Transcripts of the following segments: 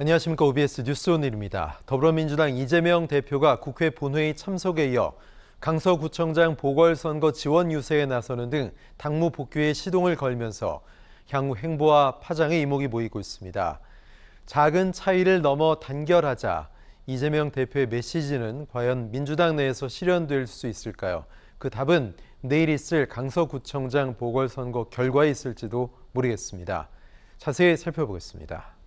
안녕하십니까 OBS 뉴스 오늘입니다. 더불어민주당 이재명 대표가 국회 본회의 참석에 이어 강서구청장 보궐선거 지원 유세에 나서는 등 당무 복귀에 시동을 걸면서 향후 행보와 파장에 이목이 모이고 있습니다. 작은 차이를 넘어 단결하자 이재명 대표의 메시지는 과연 민주당 내에서 실현될 수 있을까요? 그 답은 내일 있을 강서구청장 보궐선거 결과에 있을지도 모르겠습니다. 자세히 살펴보겠습니다.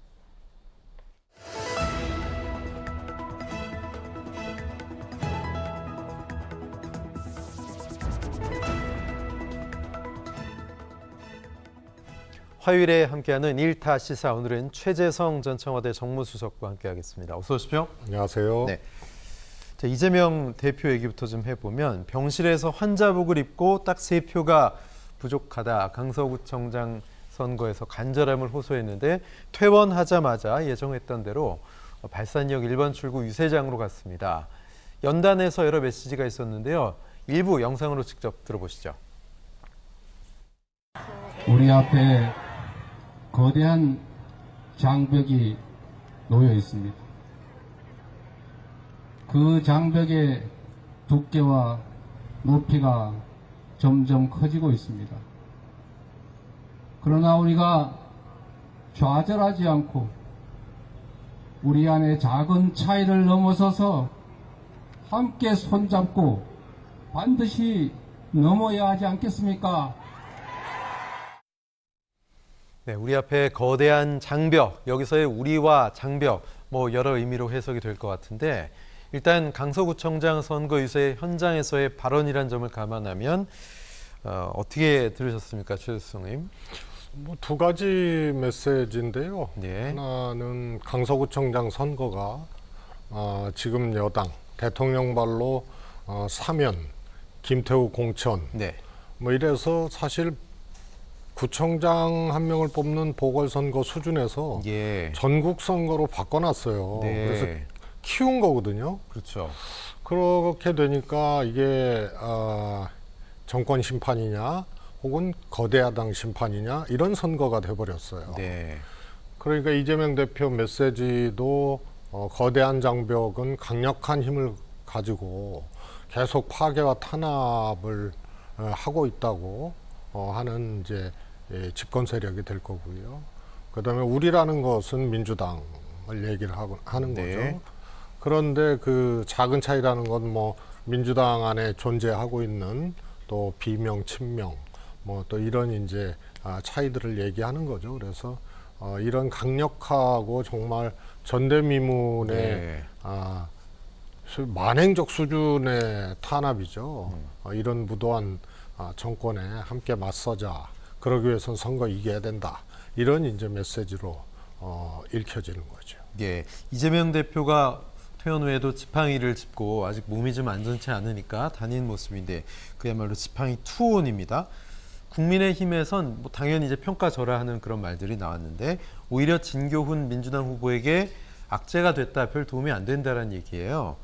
화요일에 함께하는 일타 시사 오늘은 최재성 전 청와대 정무수석과 함께하겠습니다. 어서 오십시오. 안녕하세요. 네. 자, 이재명 대표 얘기부터 좀 해보면 병실에서 환자복을 입고 딱 세 표가 부족하다. 강서구청장 선거에서 간절함을 호소했는데 퇴원하자마자 예정했던 대로 발산역 1번 출구 유세장으로 갔습니다. 연단에서 여러 메시지가 있었는데요. 일부 영상으로 직접 들어보시죠. 우리 앞에 거대한 장벽이 놓여 있습니다. 그 장벽의 두께와 높이가 점점 커지고 있습니다. 그러나 우리가 좌절하지 않고 우리 안에 작은 차이를 넘어서서 함께 손잡고 반드시 넘어야 하지 않겠습니까? 네, 우리 앞에 거대한 장벽, 여기서의 우리와 장벽, 뭐 여러 의미로 해석이 될 것 같은데 일단 강서구청장 선거 유세 현장에서의 발언이란 점을 감안하면 어, 어떻게 들으셨습니까, 최수성님? 뭐 두 가지 메시지인데요. 네. 하나는 강서구청장 선거가 어, 지금 여당 대통령 발로 어, 사면, 김태우 공천 네, 뭐 이래서 사실 구청장 한 명을 뽑는 보궐선거 수준에서 예, 전국 선거로 바꿔놨어요. 네, 그래서 키운 거거든요. 그렇죠. 그렇게 되니까 이게 아, 정권 심판이냐 혹은 거대 야당 심판이냐 이런 선거가 돼버렸어요. 네, 그러니까 이재명 대표 메시지도 어, 거대한 장벽은 강력한 힘을 가지고 계속 파괴와 탄압을 어, 하고 있다고 어, 하는 이제 예, 집권 세력이 될 거고요. 그다음에 우리라는 것은 민주당을 얘기를 하고 하는 네. 거죠. 그런데 그 작은 차이라는 건 뭐 민주당 안에 존재하고 있는 또 비명, 친명 뭐 또 이런 이제 아, 차이들을 얘기하는 거죠. 그래서 어, 이런 강력하고 정말 전대미문의 네. 아, 수- 만행적 수준의 탄압이죠. 어, 이런 무도한 아, 정권에 함께 맞서자. 그러기 위해서는 선거 이겨야 된다. 이런 이제 메시지로 어, 읽혀지는 거죠. 예, 이재명 대표가 퇴원 후에도 지팡이를 짚고 아직 몸이 좀 안전치 않으니까 다니는 모습인데 그야말로 지팡이 투혼입니다. 국민의힘에선 뭐 당연히 이제 평가절하하는 그런 말들이 나왔는데 오히려 진교훈 민주당 후보에게 악재가 됐다, 별 도움이 안 된다라는 얘기예요.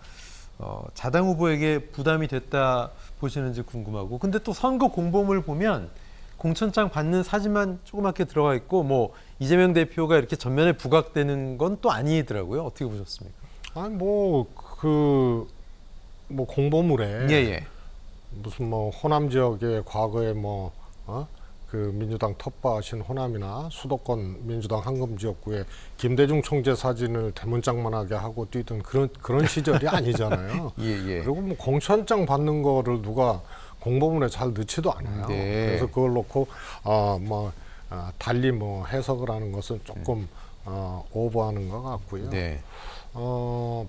어, 자당 후보에게 부담이 됐다 보시는지 궁금하고 근데 또 선거 공보물 보면 공천장 받는 사진만 조그맣게 들어가 있고 뭐 이재명 대표가 이렇게 전면에 부각되는 건 또 아니더라고요. 어떻게 보셨습니까? 아니 뭐그 뭐 공보물에 예, 예. 무슨 뭐 호남 지역의 과거에 뭐 어? 그 민주당 텃밭인 호남이나 수도권 민주당 황금 지역구에 김대중 총재 사진을 대문짝만하게 하고 뛰던 그런 그런 시절이 아니잖아요. 예, 예. 그리고 뭐 공천장 받는 거를 누가 공보문에 잘 넣지도 않아요. 네. 그래서 그걸 놓고 어뭐 아, 달리 뭐 해석을 하는 것은 조금 어, 오버하는 것 같고요. 네. 어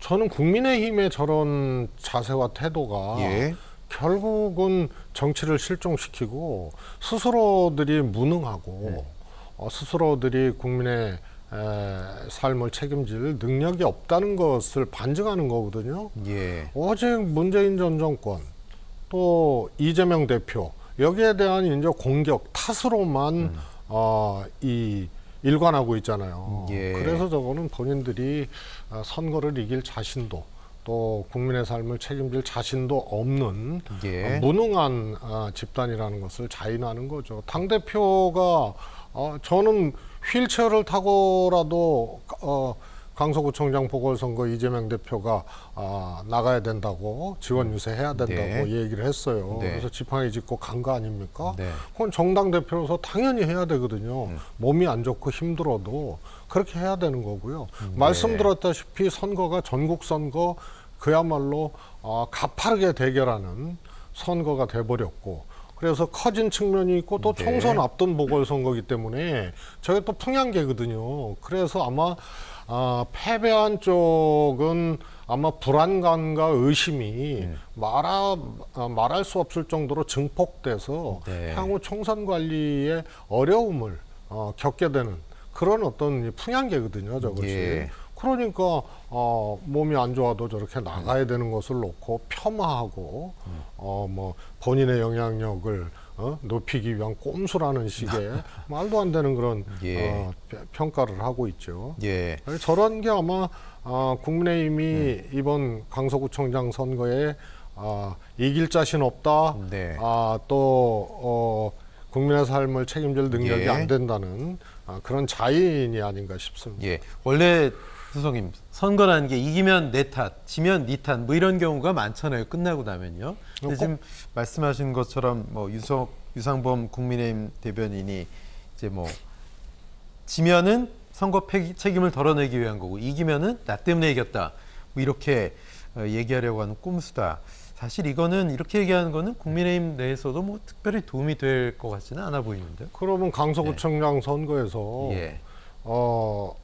저는 국민의힘의 저런 자세와 태도가 예. 결국은 정치를 실종시키고 스스로들이 무능하고 네. 어, 스스로들이 국민의 에, 삶을 책임질 능력이 없다는 것을 반증하는 거거든요. 예. 오직 문재인 전 정권 또 이재명 대표 여기에 대한 이제 공격 탓으로만 음. 어, 이 일관하고 있잖아요. 예. 그래서 저거는 본인들이 어, 선거를 이길 자신도 또 국민의 삶을 책임질 자신도 없는 예. 어, 무능한 아, 집단이라는 것을 자인하는 거죠. 당 대표가 어, 저는 휠체어를 타고라도 어, 강서구청장 보궐선거 이재명 대표가 아, 나가야 된다고 지원 유세해야 된다고 네. 얘기를 했어요. 네. 그래서 지팡이 짚고 간 거 아닙니까? 네. 그건 정당 대표로서 당연히 해야 되거든요. 몸이 안 좋고 힘들어도 그렇게 해야 되는 거고요. 말씀드렸다시피 선거가 전국 선거 그야말로 어, 가파르게 대결하는 선거가 돼버렸고 그래서 커진 측면이 있고 또 네. 총선 앞둔 보궐선거기 때문에 저게 또 풍향계거든요. 그래서 아마 아, 패배한 쪽은 아마 불안감과 의심이 말아, 아, 말할 수 없을 정도로 증폭돼서 네. 향후 총선 관리에 어려움을 어, 겪게 되는 그런 어떤 이 풍향계거든요, 저것이. 예. 그러니까 어, 몸이 안 좋아도 저렇게 나가야 되는 것을 놓고 폄하하고 어, 뭐 본인의 영향력을 어, 높이기 위한 꼼수라는 식의 말도 안 되는 그런 예. 어, 평- 평가를 하고 있죠. 예. 저런 게 아마 아, 국민의힘이 이번 강서구청장 선거에 아, 이길 자신 없다. 네. 아, 또 어, 국민의 삶을 책임질 능력이 예. 안 된다는 아, 그런 자인이 아닌가 싶습니다. 예. 원래 수석님 선거라는 게 이기면 내 탓, 지면 네 탓, 뭐 이런 경우가 많잖아요. 끝나고 나면요. 근데 꼭- 지금 말씀하신 것처럼 뭐 유석 유상범 국민의힘 대변인이 이제 뭐 지면은 선거 폐기, 책임을 덜어내기 위한 거고 이기면은 나 때문에 이겼다. 뭐 이렇게 어, 얘기하려고 하는 꼼수다. 사실 이거는 이렇게 얘기하는 거는 국민의힘 내에서도 뭐 특별히 도움이 될 것 같지는 않아 보이는데요. 그러면 강서구청장 선거에서 예. 어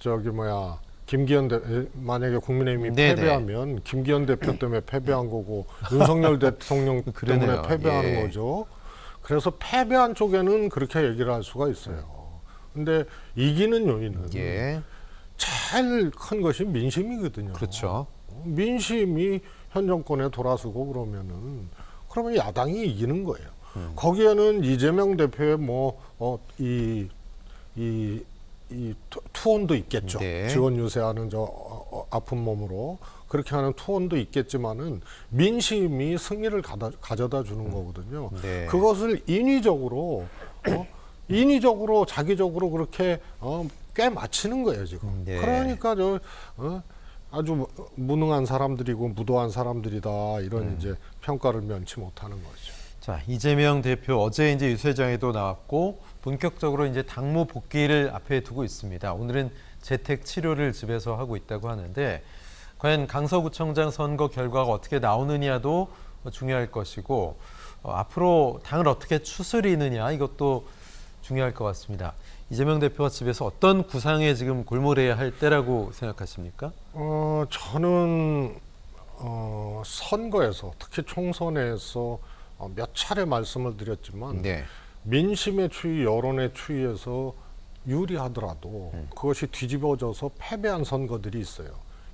저기 뭐야 김기현 대 만약에 국민의힘이 네네. 패배하면 김기현 대표 때문에 패배한 거고 윤석열 대통령. 때문에 패배하는 예. 거죠. 그래서 패배한 쪽에는 그렇게 얘기를 할 수가 있어요. 근데 이기는 요인은 예. 제일 큰 것이 민심이거든요. 그렇죠. 민심이 현 정권에 돌아서고 그러면은 그러면 야당이 이기는 거예요. 음. 거기에는 이재명 대표의 뭐, 어, 뭐이이 이, 이 투- 투혼도 있겠죠. 네. 지원 유세하는 저 어, 어, 아픈 몸으로 그렇게 하는 투혼도 있겠지만은 민심이 승리를 가져다 주는 거거든요. 네. 그것을 인위적으로 어? 인위적으로 자기적으로 그렇게 어, 꽤 맞히는 거예요 지금. 네. 그러니까 저 어? 아주 무능한 사람들이고 무도한 사람들이다 이런 음. 이제 평가를 면치 못하는 거죠. 자 이재명 대표 어제 이제 유세장에도 나왔고 본격적으로 이제 당무 복귀를 앞에 두고 있습니다. 오늘은 재택 치료를 집에서 하고 있다고 하는데 과연 강서구청장 선거 결과가 어떻게 나오느냐도 중요할 것이고 어, 앞으로 당을 어떻게 추스리느냐 이것도 중요할 것 같습니다. 이재명 대표가 집에서 어떤 구상에 지금 골몰해야 할 때라고 생각하십니까? 어 저는 어 선거에서 특히 총선에서 어, 몇 차례 말씀을 드렸지만 네. 민심의 추이, 여론의 추이에서 유리하더라도 음. 그것이 뒤집어져서 패배한 선거들이 있어요.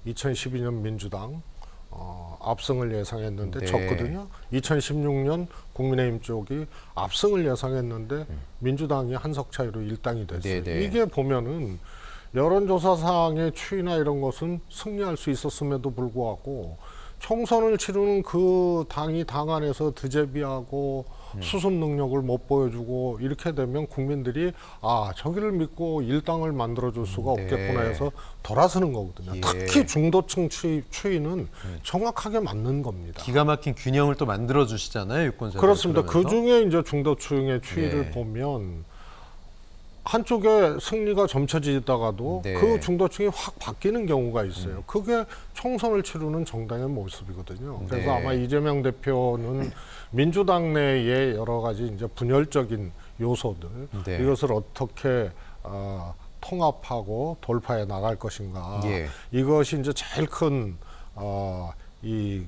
2012년 민주당 어, 압승을 예상했는데 네. 졌거든요. 2016년 국민의힘 쪽이 압승을 예상했는데 민주당이 한 석 차이로 일당이 됐어요. 음. 네, 네. 이게 보면은 여론조사상의 추이나 이런 것은 승리할 수 있었음에도 불구하고 총선을 치르는 그 당이 당 안에서 드제비하고 음. 수습 능력을 못 보여주고 이렇게 되면 국민들이 아 저기를 믿고 일당을 만들어줄 수가 네. 없겠구나 해서 돌아서는 거거든요. 예. 특히 중도층 추이, 추이는 정확하게 맞는 겁니다. 기가 막힌 균형을 또 만들어 주시잖아요 유권자. 그렇습니다. 그 중에 이제 중도층의 추이를 네. 보면 한쪽에 승리가 점쳐지다가도 네. 그 중도층이 확 바뀌는 경우가 있어요. 그게 총선을 치르는 정당의 모습이거든요. 그래서 네. 아마 이재명 대표는 민주당 내의 여러 가지 이제 분열적인 요소들 네. 이것을 어떻게 어, 통합하고 돌파해 나갈 것인가 예. 이것이 이제 제일 큰 어, 이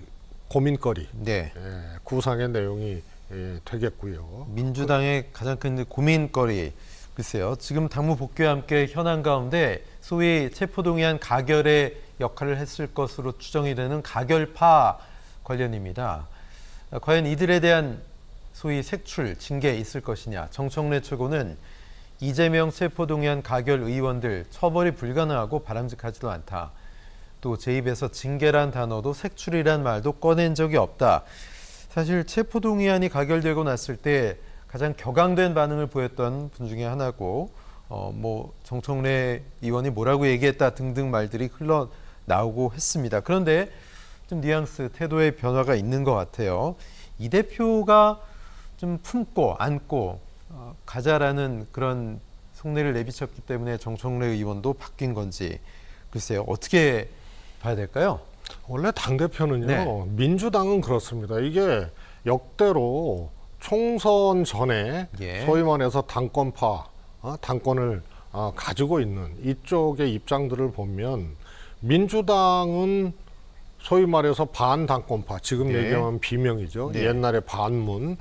고민거리 네. 예, 구상의 내용이 예, 되겠고요. 민주당의 가장 큰 고민거리 글쎄요. 지금 당무 복귀와 함께 현안 가운데 소위 체포동의안 가결의 역할을 했을 것으로 추정이 되는 가결파 관련입니다. 아, 과연 이들에 대한 소위 색출 징계 있을 것이냐? 정청래 최고는 이재명 체포동의안 가결 의원들 처벌이 불가능하고 바람직하지도 않다. 또 제 입에서 징계란 단어도 색출이란 말도 꺼낸 적이 없다. 사실 체포동의안이 가결되고 났을 때 가장 격앙된 반응을 보였던 분 중에 하나고 어, 뭐 정청래 의원이 뭐라고 얘기했다 등등 말들이 흘러 나오고 했습니다. 그런데 좀 뉘앙스 태도의 변화가 있는 것 같아요. 이 대표가 좀 품고 안고 어, 가자라는 그런 속내를 내비쳤기 때문에 정청래 의원도 바뀐 건지 글쎄요 어떻게 봐야 될까요? 원래 당 대표는요 네. 민주당은 그렇습니다. 이게 역대로 총선 전에 예. 소위 말해서 당권파 어, 당권을 아, 가지고 있는 이쪽의 입장들을 보면 민주당은 소위 말해서 반당권파 지금 네. 얘기하면 비명이죠. 네. 옛날에 반문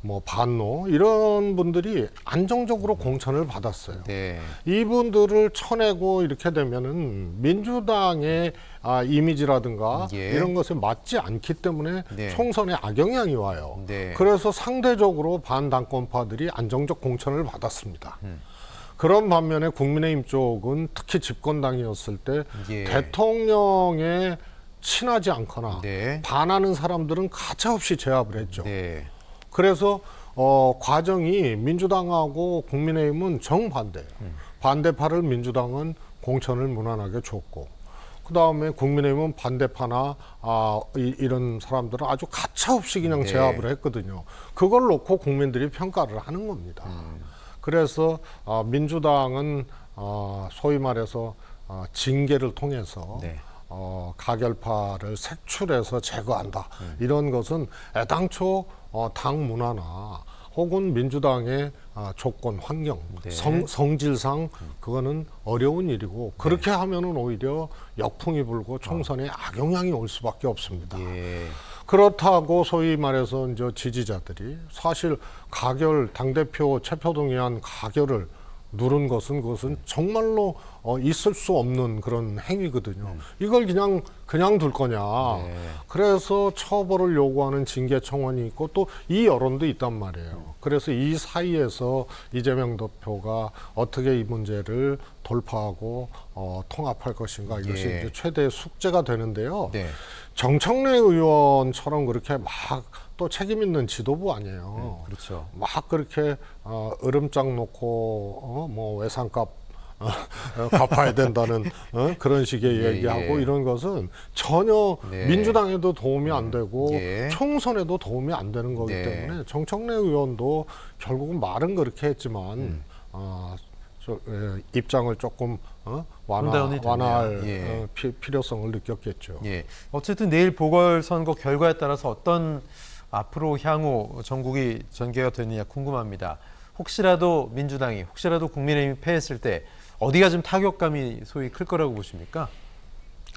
뭐 반노 이런 분들이 안정적으로 공천을 받았어요. 네, 이분들을 쳐내고 이렇게 되면은 민주당의 아, 이미지라든가 예. 이런 것에 맞지 않기 때문에 네. 총선에 악영향이 와요. 네. 그래서 상대적으로 반당권파들이 안정적 공천을 받았습니다. 음. 그런 반면에 국민의힘 쪽은 특히 집권당이었을 때 예. 대통령에 친하지 않거나 네. 반하는 사람들은 가차없이 제압을 했죠. 네, 그래서 어, 과정이 민주당하고 국민의힘은 정반대예요. 반대파를 민주당은 공천을 무난하게 줬고 그 다음에 국민의힘은 반대파나 아, 이, 이런 사람들은 아주 가차없이 그냥 네. 제압을 했거든요. 그걸 놓고 국민들이 평가를 하는 겁니다. 그래서 아, 민주당은 아, 소위 말해서 아, 징계를 통해서 네. 어, 가결파를 색출해서 제거한다. 이런 것은 애당초 어, 당 문화나 혹은 민주당의 아, 조건, 환경, 네. 성, 성질상 그거는 어려운 일이고 그렇게 하면은 오히려 역풍이 불고 총선에 악영향이 올 수밖에 없습니다. 예, 그렇다고 소위 말해서 이제 지지자들이 사실 가결 당 대표 최표동의안 가결을 누른 것은 그것은 정말로 어, 있을 수 없는 그런 행위거든요. 이걸 그냥 그냥 둘 거냐. 네. 그래서 처벌을 요구하는 징계 청원이 있고 또 이 여론도 있단 말이에요. 그래서 이 사이에서 이재명 대표가 어떻게 이 문제를 돌파하고 어, 통합할 것인가 이것이 예. 이제 최대의 숙제가 되는데요. 네, 정청래 의원처럼 그렇게 막 또 책임 있는 지도부 아니에요. 그렇죠. 막 그렇게 어, 으름장 놓고 어, 뭐 외상값 어, 어, 갚아야 된다는 어, 그런 식의 예, 얘기하고 예. 이런 것은 전혀 네. 민주당에도 도움이 안 되고 예. 총선에도 도움이 안 되는 거기 네. 때문에 정청래 의원도 결국은 말은 그렇게 했지만 음. 어, 저, 예, 입장을 조금 어, 완화. 완화할 예. 어, 피, 필요성을 느꼈겠죠. 예. 어쨌든 내일 보궐선거 결과에 따라서 어떤 앞으로 향후 전국이 전개가 되느냐 궁금합니다. 혹시라도 민주당이 혹시라도 국민의힘이 패했을 때 어디가 좀 타격감이 소위 클 거라고 보십니까?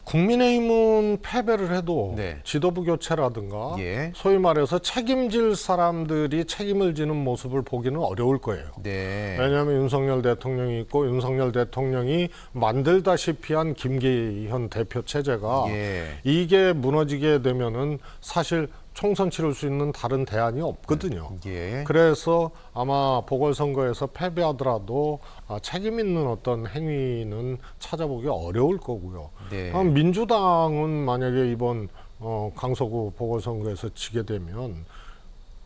국민의힘은 패배를 해도 네. 지도부 교체라든가 예. 소위 말해서 책임질 사람들이 책임을 지는 모습을 보기는 어려울 거예요. 네. 왜냐하면 윤석열 대통령이 있고 윤석열 대통령이 만들다시피 한 김기현 대표 체제가 예. 이게 무너지게 되면은 사실 총선 치를 수 있는 다른 대안이 없거든요. 예. 그래서 아마 보궐선거에서 패배하더라도 아, 책임 있는 어떤 행위는 찾아보기 어려울 거고요. 네. 민주당은 만약에 이번 어, 강서구 보궐선거에서 지게 되면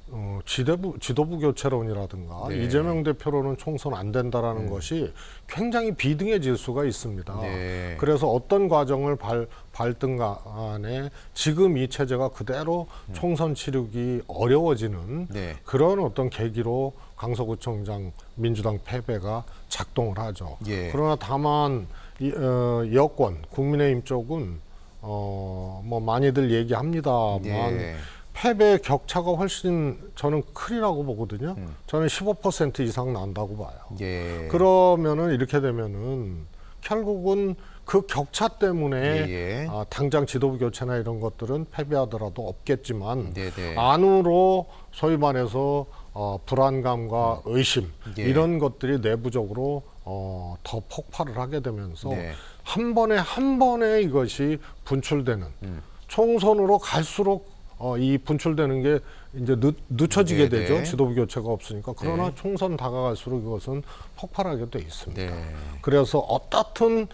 어, 지도부, 지도부 교체론이라든가 네. 이재명 대표로는 총선 안 된다라는 것이 굉장히 비등해질 수가 있습니다. 네. 그래서 어떤 과정을 발, 밟든 간에 지금 이 체제가 그대로 총선 치르기 어려워지는 네. 그런 어떤 계기로 강서구청장 민주당 패배가 작동을 하죠. 예. 그러나 다만 이, 어, 여권 국민의힘 쪽은 어, 뭐 많이들 얘기합니다만 예. 패배 격차가 훨씬 저는 크리라고 보거든요. 음. 저는 15% 이상 난다고 봐요. 예. 그러면은 이렇게 되면은 결국은 그 격차 때문에 예, 예. 아, 당장 지도부 교체나 이런 것들은 패배하더라도 없겠지만 네, 네. 안으로 소위 말해서 어, 불안감과 의심 예. 이런 것들이 내부적으로 어, 더 폭발을 하게 되면서 네. 한 번에 한 번에 이것이 분출되는 음. 총선으로 갈수록 어, 이 분출되는 게 이제 늦, 늦춰지게 네, 되죠. 네. 지도부 교체가 없으니까. 그러나 네. 총선 다가갈수록 이것은 폭발하게 돼 있습니다. 네. 그래서 어떻든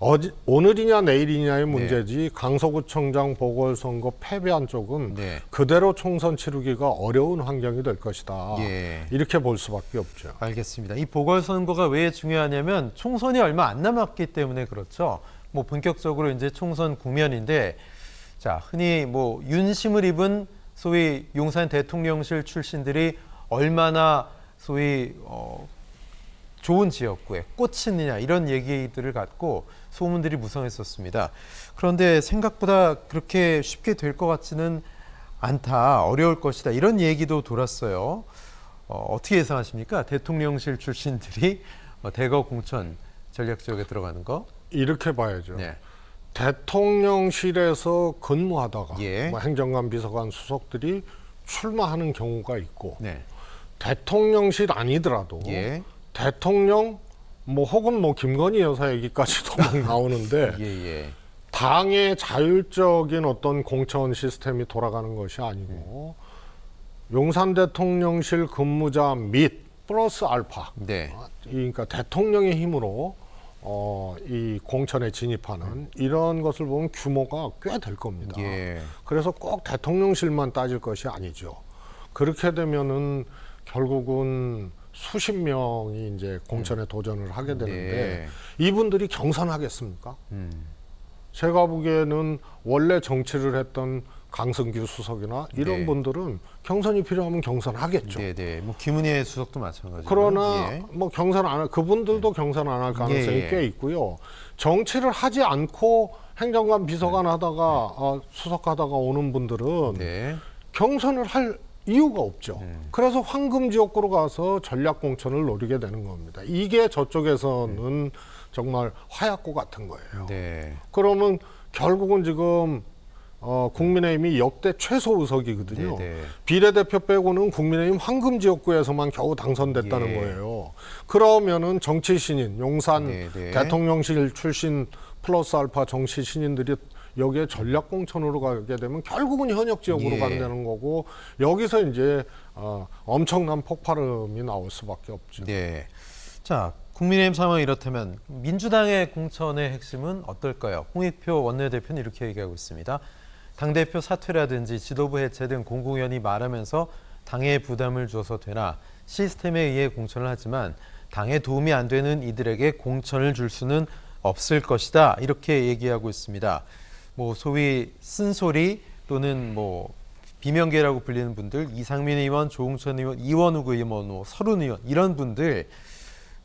어제 오늘이냐 내일이냐의 문제지 강서구청장 보궐선거 패배한 쪽은 네. 그대로 총선 치르기가 어려운 환경이 될 것이다. 예. 이렇게 볼 수밖에 없죠. 알겠습니다. 이 보궐선거가 왜 중요하냐면 총선이 얼마 안 남았기 때문에 그렇죠. 뭐 본격적으로 이제 총선 국면인데 자 흔히 뭐 윤심을 입은 소위 용산 대통령실 출신들이 얼마나 소위 어, 좋은 지역구에 꽂히느냐 이런 얘기들을 갖고 소문들이 무성했었습니다. 그런데 생각보다 그렇게 쉽게 될 것 같지는 않다, 어려울 것이다 이런 얘기도 돌았어요. 어, 어떻게 예상하십니까? 대통령실 출신들이 어, 대거 공천 전략 지역에 들어가는 거? 이렇게 봐야죠. 네. 대통령실에서 근무하다가 예. 뭐 행정관, 비서관, 수석들이 출마하는 경우가 있고 네. 대통령실 아니더라도 예. 대통령 뭐 혹은 뭐 김건희 여사 얘기까지도 막 나오는데 예, 예. 당의 자율적인 어떤 공천 시스템이 돌아가는 것이 아니고 용산 대통령실 근무자 및 플러스 알파 네. 아, 그러니까 대통령의 힘으로 어, 이 공천에 진입하는 이런 것을 보면 규모가 꽤 될 겁니다. 예. 그래서 꼭 대통령실만 따질 것이 아니죠. 그렇게 되면은 결국은 수십 명이 이제 공천에 도전을 하게 되는데 네. 이분들이 경선하겠습니까? 음. 제가 보기에는 원래 정치를 했던 강승규 수석이나 이런 네. 분들은 경선이 필요하면 경선하겠죠. 네, 네. 뭐 김은혜 수석도 마찬가지고. 그러나 예. 뭐 경선 안 할, 그분들도 경선 안 할 가능성이 예, 예. 꽤 있고요. 정치를 하지 않고 행정관 비서관 하다가 어, 수석하다가 오는 분들은 네. 경선을 할 이유가 없죠. 음. 그래서 황금 지역구로 가서 전략 공천을 노리게 되는 겁니다. 이게 저쪽에서는 정말 화약고 같은 거예요. 네. 그러면 결국은 지금 어, 국민의힘이 역대 최소 의석이거든요. 네, 네. 비례대표 빼고는 국민의힘 황금 지역구에서만 겨우 당선됐다는 예. 거예요. 그러면은 정치 신인, 용산 네, 네. 대통령실 출신 플러스 알파 정치 신인들이 여기에 전략 공천으로 가게 되면 결국은 현역 지역으로 예. 간다는 거고 여기서 이제 어, 엄청난 폭발음이 나올 수밖에 없죠. 네. 자, 국민의힘 상황이 이렇다면 민주당의 공천의 핵심은 어떨까요? 홍익표 원내대표는 이렇게 얘기하고 있습니다. 당대표 사퇴라든지 지도부 해체 등 공공연히 말하면서 당에 부담을 줘서 되나 시스템에 의해 공천을 하지만 당에 도움이 안 되는 이들에게 공천을 줄 수는 없을 것이다. 이렇게 얘기하고 있습니다. 뭐 소위 쓴소리 또는 뭐 비명계라고 불리는 분들 이상민 의원, 조웅천 의원, 이원욱 의원, 뭐 서른 의원 이런 분들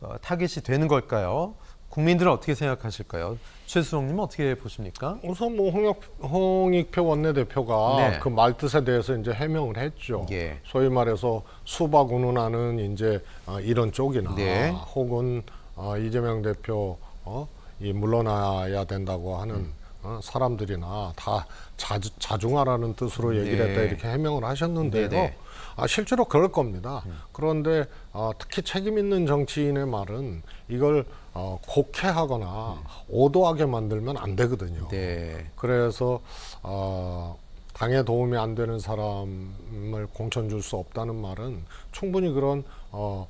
어, 타겟이 되는 걸까요? 국민들은 어떻게 생각하실까요? 최수홍님은 어떻게 보십니까? 우선 뭐 홍익, 홍익표 원내대표가 네. 그 말뜻에 대해서 이제 해명을 했죠. 예. 소위 말해서 수박 운운하는 이제 어, 이런 쪽이나 네. 혹은 어, 이재명 대표 어, 이 물러나야 된다고 하는 어, 사람들이나 다 자주, 자중하라는 뜻으로 얘기를 네. 했다 이렇게 해명을 하셨는데요. 네네. 아, 실제로 그럴 겁니다. 그런데 어, 특히 책임 있는 정치인의 말은 이걸 어, 곡해하거나 오도하게 만들면 안 되거든요. 네. 그래서 어, 당에 도움이 안 되는 사람을 공천 줄 수 없다는 말은 충분히 그런 어,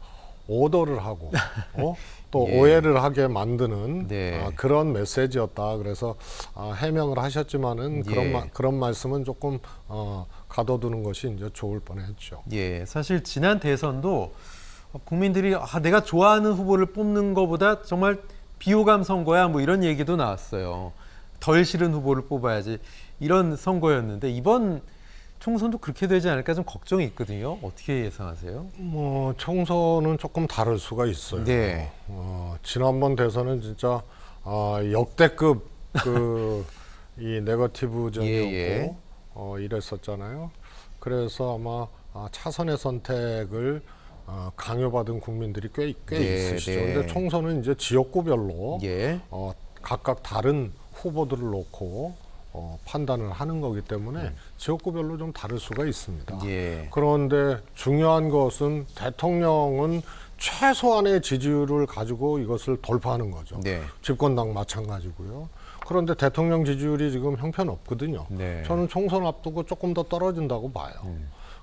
오더를 하고 어? 또 예. 오해를 하게 만드는 네. 아, 그런 메시지였다. 그래서 아, 해명을 하셨지만은 그런 예. 마, 그런 말씀은 조금 어, 가둬두는 것이 이제 좋을 뻔했죠. 예, 사실 지난 대선도 국민들이 아, 내가 좋아하는 후보를 뽑는 것보다 정말 비호감 선거야 뭐 이런 얘기도 나왔어요. 덜 싫은 후보를 뽑아야지 이런 선거였는데 이번 총선도 그렇게 되지 않을까 좀 걱정이 있거든요. 어떻게 예상하세요? 뭐 청소는 조금 다를 수가 있어요. 네. 어, 지난번 대선은 진짜 아, 역대급 그 이 네거티브전이었고 예, 예. 어, 이랬었잖아요. 그래서 아마 아, 차선의 선택을 어, 강요받은 국민들이 꽤, 꽤 네, 있으시죠. 네. 근데 총선은 이제 지역구별로 예. 어, 각각 다른 후보들을 놓고 어, 판단을 하는 거기 때문에 지역구별로 좀 다를 수가 있습니다. 음. 예. 그런데 중요한 것은 대통령은 최소한의 지지율을 가지고 이것을 돌파하는 거죠. 네. 집권당 마찬가지고요. 그런데 대통령 지지율이 지금 형편없거든요. 네. 저는 총선 앞두고 조금 더 떨어진다고 봐요.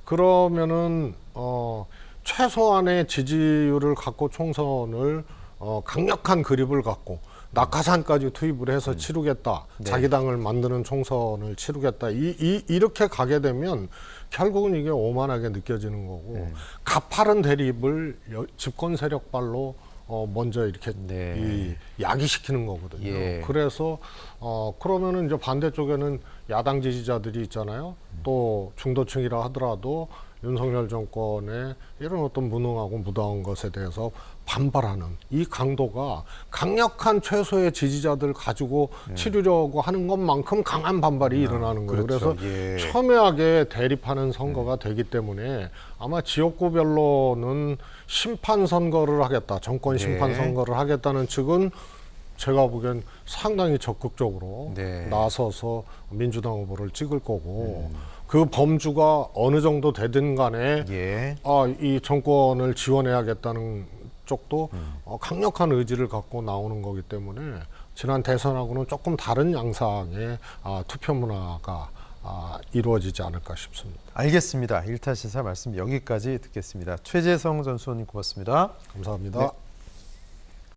그러면은 어, 최소한의 지지율을 갖고 총선을 어, 강력한 그립을 갖고 낙하산까지 투입을 해서 치르겠다. 네. 자기 당을 만드는 총선을 치르겠다. 이, 이, 이렇게 가게 되면 결국은 이게 오만하게 느껴지는 거고 네. 가파른 대립을 여- 집권 세력 발로 어, 먼저 이렇게 네. 이 야기시키는 거거든요. 예. 그래서 어 그러면은 이제 반대쪽에는 야당 지지자들이 있잖아요. 또 중도층이라 하더라도 윤석열 정권의 이런 어떤 무능하고 무당한 것에 대해서 반발하는 이 강도가 강력한 최소의 지지자들 가지고 치르려고 하는 것만큼 강한 반발이 일어나는 거예요. 네. 그렇죠. 그래서 예. 첨예하게 대립하는 선거가 되기 때문에 아마 지역구별로는 심판 선거를 하겠다, 정권 심판 네. 선거를 하겠다는 측은 제가 보기엔 상당히 적극적으로 네. 나서서 민주당 후보를 찍을 거고 음. 그 범주가 어느 정도 되든 간에 예. 아, 이 정권을 지원해야겠다는 쪽도 음. 어, 강력한 의지를 갖고 나오는 거기 때문에 지난 대선하고는 조금 다른 양상의 아, 투표 문화가 아, 이루어지지 않을까 싶습니다. 알겠습니다. 일타 시사 말씀 여기까지 듣겠습니다. 최재성 전 수원님 고맙습니다. 감사합니다. 네.